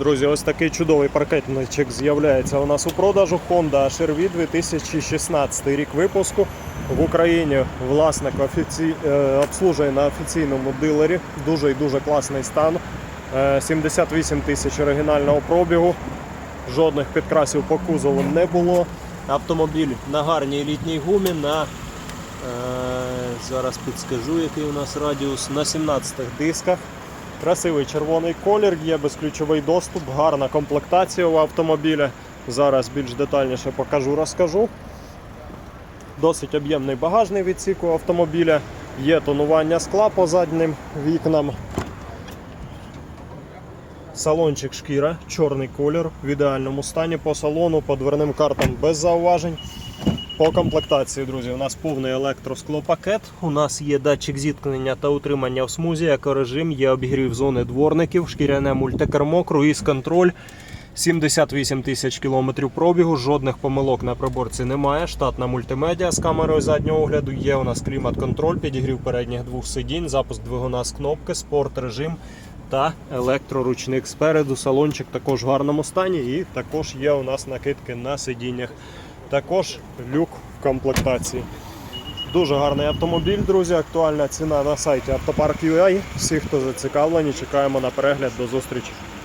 Друзі, ось такий чудовий паркетничок з'являється у нас у продажу Honda HR-V 2016 рік випуску. В Україні власник офіці... е, обслужує на офіційному дилері. Дуже і дуже класний стан. Е, 78 тисяч оригінального пробігу. Жодних підкрасів по кузову не було. Автомобіль на гарній літній гумі на е, зараз підскажу, який у нас радіус на 17 дисках. Красивий червоний колір, є безключовий доступ, гарна комплектація у автомобіля. Зараз більш детальніше покажу, розкажу. Досить об'ємний багажний відсік у автомобіля. Є тонування скла по заднім вікнам. Салончик шкіра, чорний колір в ідеальному стані по салону, по дверним картам без зауважень. По комплектації, друзі, у нас повний електросклопакет. У нас є датчик зіткнення та утримання в смузі, екорежим, є обігрів зони дворників, шкіряне мультикермо, круїз контроль. 78 тисяч кілометрів пробігу, жодних помилок на приборці немає. Штатна мультимедіа з камерою заднього огляду. Є у нас клімат-контроль, підігрів передніх двох сидінь, запуск двигуна з кнопки, спорт режим та електроручник спереду. Салончик також в гарному стані і також є у нас накидки на сидіннях. Також люк в комплектації. Дуже гарний автомобіль, друзі. Актуальна ціна на сайті Автопарк.ua. Всі, хто зацікавлені, чекаємо на перегляд. До зустрічі.